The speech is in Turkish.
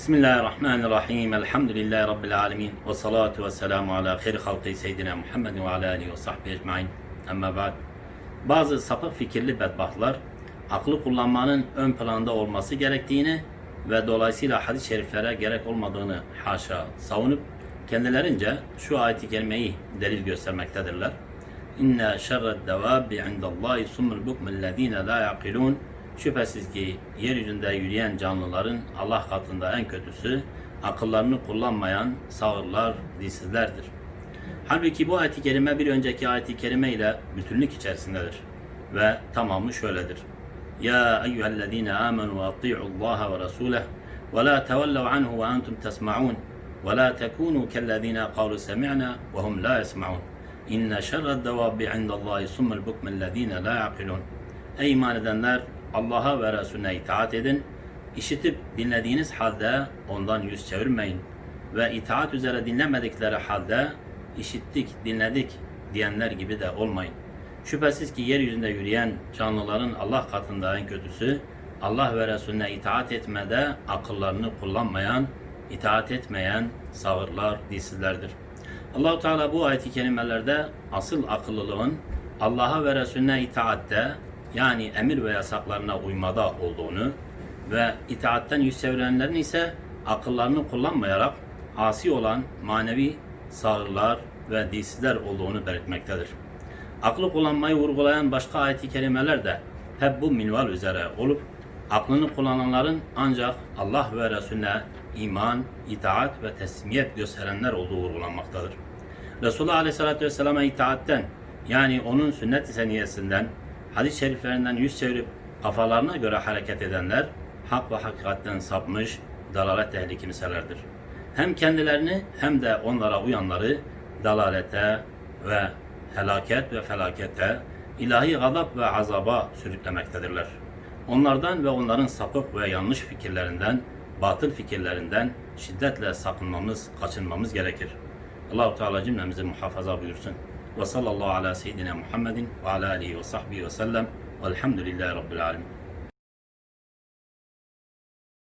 Bismillahirrahmanirrahim. Elhamdülillahi Rabbil alemin. Ve salatu ve selamu ala khayri halkı seyyidina Muhammed ve ala alihi ve sahbihi ecmain. Amma ba'd. Bazı sapık fikirli bedbahtlar aklı kullanmanın ön planda olması gerektiğini ve dolayısıyla hadis-i şeriflere gerek olmadığını haşa savunup kendilerince şu ayeti kerimeyi delil göstermektedirler. İnne şerred devabbi indallahi summul bukmellezine la yaqilun Şüphesiz ki yeryüzünde yürüyen canlıların Allah katında en kötüsü akıllarını kullanmayan sağırlar, dilsizlerdir. Halbuki bu ayet-i kerime bir önceki ayet-i kerime ile bütünlük içerisindedir. Ve tamamı şöyledir. Ya eyyühellezine amenu ati'u Allah ve rasulah ve la tevellev anhu ve entum tesma'un ve la tekunu kellezine kalu semi'na ve hum la yesma'un. İnne şerred devabbi indallahi summul bukmellezine la yaqilun. Ey iman edenler Allah'a ve Resulüne itaat edin. İşitip dinlediğiniz halde ondan yüz çevirmeyin. Ve itaat üzere dinlemedikleri halde işittik, dinledik diyenler gibi de olmayın. Şüphesiz ki yeryüzünde yürüyen canlıların Allah katında en kötüsü, Allah ve Resulüne itaat etmede akıllarını kullanmayan, itaat etmeyen sağırlar, dilsizlerdir. Allahu Teala bu ayet-i kerimelerde asıl akıllılığın Allah'a ve Resulüne itaatte yani emir ve yasaklarına uymada olduğunu ve itaatten yüz çevirenlerin ise akıllarını kullanmayarak asi olan manevi sağırlar ve dilsizler olduğunu belirtmektedir. Aklı kullanmayı vurgulayan başka ayet-i kerimeler de hep bu minval üzere olup aklını kullananların ancak Allah ve Resulüne iman, itaat ve teslimiyet gösterenler olduğu vurgulanmaktadır. Resulullah Aleyhisselatü Vesselam'a itaatten yani onun sünnet-i seniyesinden hadis-i şeriflerinden yüz çevirip kafalarına göre hareket edenler hak ve hakikatten sapmış dalalet ehli kimselerdir. Hem kendilerini hem de onlara uyanları dalalete ve helaket ve felakete, ilahi gazap ve azaba sürüklemektedirler. Onlardan ve onların sapık ve yanlış fikirlerinden, batıl fikirlerinden şiddetle sakınmamız, kaçınmamız gerekir. Allahu Teala cümlemizi muhafaza buyursun. Ve sallallahu ala seyyidina Muhammedin ve ala alihi ve sahbihi ve sellem. Velhamdülillahi Rabbil alemin.